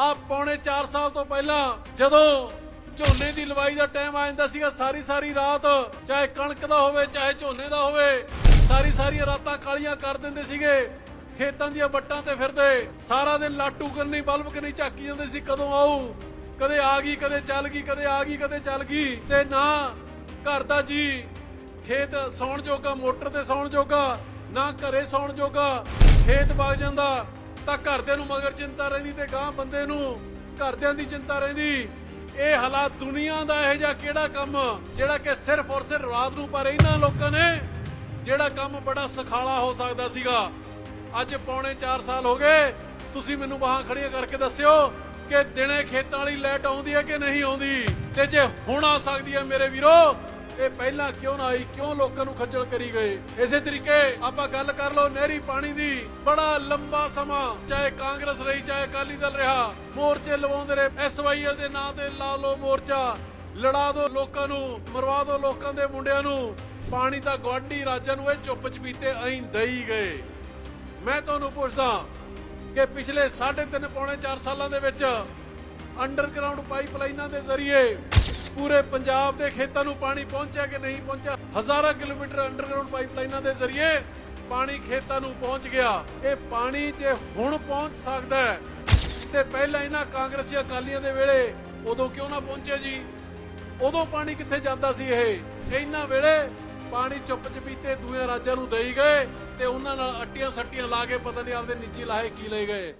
ਆ ਪੌਣੇ 4 ਸਾਲ ਤੋਂ ਪਹਿਲਾਂ ਜਦੋਂ ਝੋਨੇ ਦੀ ਲਵਾਈ ਦਾ ਟਾਈਮ ਆ ਜਾਂਦਾ ਸੀਗਾ, ਸਾਰੀ ਸਾਰੀ ਰਾਤ, ਚਾਹੇ ਕਣਕ ਦਾ ਹੋਵੇ, ਚਾਹੇ ਝੋਨੇ ਦਾ ਹੋਵੇ, ਸਾਰੀ ਸਾਰੀ ਰਾਤਾਂ ਕਾਲੀਆਂ ਕਰ ਦਿੰਦੇ ਸੀਗੇ। ਖੇਤਾਂ ਦੀਆਂ ਵੱਟਾਂ ਤੇ ਫਿਰਦੇ, ਸਾਰਾ ਦਿਨ ਲਾਟੂ ਕਰਨੀ, ਬਲਬ ਕਰਨੀ ਝਾਕੀ ਜਾਂਦੇ ਸੀ, ਕਦੋਂ ਆਊ, ਕਦੇ ਆ ਗਈ, ਕਦੇ ਚੱਲ ਗਈ, ਕਦੇ ਆ ਗਈ, ਕਦੇ ਚੱਲ ਗਈ, ਤੇ ਨਾ ਘਰ ਦਾ ਜੀ ਖੇਤ ਸੌਣ ਜੋਗਾ, ਮੋਟਰ ਤੇ ਸੌਣ ਜੋਗਾ, ਨਾ ਘਰੇ ਸੌਣ ਜੋਗਾ, ਖੇਤ ਵਗ ਜਾਂਦਾ। ਤਾਂ ਘਰਦਿਆਂ ਨੂੰ ਮਗਰ ਚਿੰਤਾ ਰਹਿੰਦੀ ਤੇ ਗਾਂ ਬੰਦੇ ਨੂੰ ਘਰਦਿਆਂ ਦੀ ਚਿੰਤਾ ਰਹਿੰਦੀ। ਇਹ ਹਾਲਾਤ ਦੁਨੀਆ ਦਾ ਇਹ ਜਿਹਾ ਕਿਹੜਾ ਕੰਮ ਜਿਹੜਾ ਕਿ ਸਿਰਫ ਔਰ ਸਿਰਫ ਰਾਤ ਨੂੰ, ਪਰ ਇਹਨਾਂ ਲੋਕਾਂ ਨੇ ਜਿਹੜਾ ਕੰਮ ਬੜਾ ਸਖਾਲਾ ਹੋ ਸਕਦਾ ਸੀਗਾ। ਅੱਜ ਪੌਣੇ 4 ਸਾਲ ਹੋ ਗਏ, ਤੁਸੀਂ ਮੈਨੂੰ ਬਾਹਾਂ ਖੜੀਆਂ ਕਰਕੇ ਦੱਸਿਓ ਕਿ ਦਿਨੇ ਖੇਤਾਂ ਵਾਲੀ ਲਾਈਟ ਆਉਂਦੀ ਹੈ ਕਿ ਨਹੀਂ ਆਉਂਦੀ? ਤੇ ਜੇ ਹੁਣ ਆ ਸਕਦੀ ਹੈ ਮੇਰੇ ਵੀਰੋ ਇਹ ਪਹਿਲਾਂ ਕਿਉਂ ਨਾ ਆਈ? ਕਿਉਂ ਲੋਕਾਂ ਨੂੰ ਖੱਜਲ ਕਰੀ ਗਏ? ਇਸੇ ਤਰੀਕੇ ਆਪਾਂ ਗੱਲ ਕਰ ਲਓ ਨਹਿਰੀ ਪਾਣੀ ਦੀ। ਬੜਾ ਲੰਬਾ ਸਮਾਂ, ਚਾਹੇ ਕਾਂਗਰਸ ਰਹੀ, ਚਾਹੇ ਅਕਾਲੀ ਦਲ ਰਿਹਾ, ਮੋਰਚੇ ਲਵਾਉਂਦੇ ਰਹੇ। ਐਸਵਾਈਐਲ ਦੇ ਨਾਂ ਤੇ ਲਾ ਲਓ ਮੋਰਚਾ। ਲੜਾ ਦਿਓ ਲੋਕਾਂ ਨੂੰ, ਮਰਵਾ ਦੋ ਲੋਕਾਂ ਦੇ ਮੁੰਡਿਆਂ ਨੂੰ। ਪਾਣੀ ਦਾ ਗਵਾਂਢੀ ਰਾਜਾਂ ਨੂੰ ਇਹ ਚੁੱਪ ਚਪੀਤੇ ਐਂ ਦਈ ਗਏ। ਮੈਂ ਤੁਹਾਨੂੰ ਪੁੱਛਦਾ ਕਿ ਪਿਛਲੇ 3.5 ਪੌਣੇ 4 ਸਾਲਾਂ ਦੇ ਵਿੱਚ ਅੰਡਰਗਰਾਉਂਡ ਪਾਈਪਲਾਈਨਾਂ ਦੇ ਜ਼ਰੀਏ ਪੂਰੇ ਪੰਜਾਬ ਦੇ ਖੇਤਾਂ ਨੂੰ ਪਾਣੀ ਪਹੁੰਚਿਆ ਕਿ ਨਹੀਂ ਪਹੁੰਚਿਆ? ਹਜ਼ਾਰਾਂ ਕਿਲੋਮੀਟਰ ਅੰਡਰਗਰਾਉਂਡ ਪਾਈਪਲਾਈਨਾਂ ਦੇ ਜ਼ਰੀਏ ਪਾਣੀ ਖੇਤਾਂ ਨੂੰ ਪਹੁੰਚ ਗਿਆ। ਇਹ ਪਾਣੀ ਜੇ ਹੁਣ ਪਹੁੰਚ ਸਕਦਾ ਹੈ, ਤੇ ਪਹਿਲਾਂ ਇਹਨਾਂ ਕਾਂਗਰਸੀ ਅਕਾਲੀਆਂ ਦੇ ਵੇਲੇ ਉਦੋਂ ਕਿਉਂ ਨਾ ਪਹੁੰਚਿਆ ਜੀ? ਉਦੋਂ ਪਾਣੀ ਕਿੱਥੇ ਜਾਂਦਾ ਸੀ ਇਹ? ਇਹਨਾਂ ਵੇਲੇ ਪਾਣੀ ਚੁੱਪ ਚਪੀਤੇ ਦੂਏ ਰਾਜਾਂ ਨੂੰ ਦੇਈ ਗਏ ਤੇ ਉਹਨਾਂ ਨਾਲ ਅੱਟੀਆਂ ਸੱਟੀਆਂ ਲਾ ਕੇ ਪਤਾ ਨਹੀਂ ਆਪਦੇ ਨਿੱਜੀ ਲਾਹੇ ਕੀ ਲੈ ਗਏ।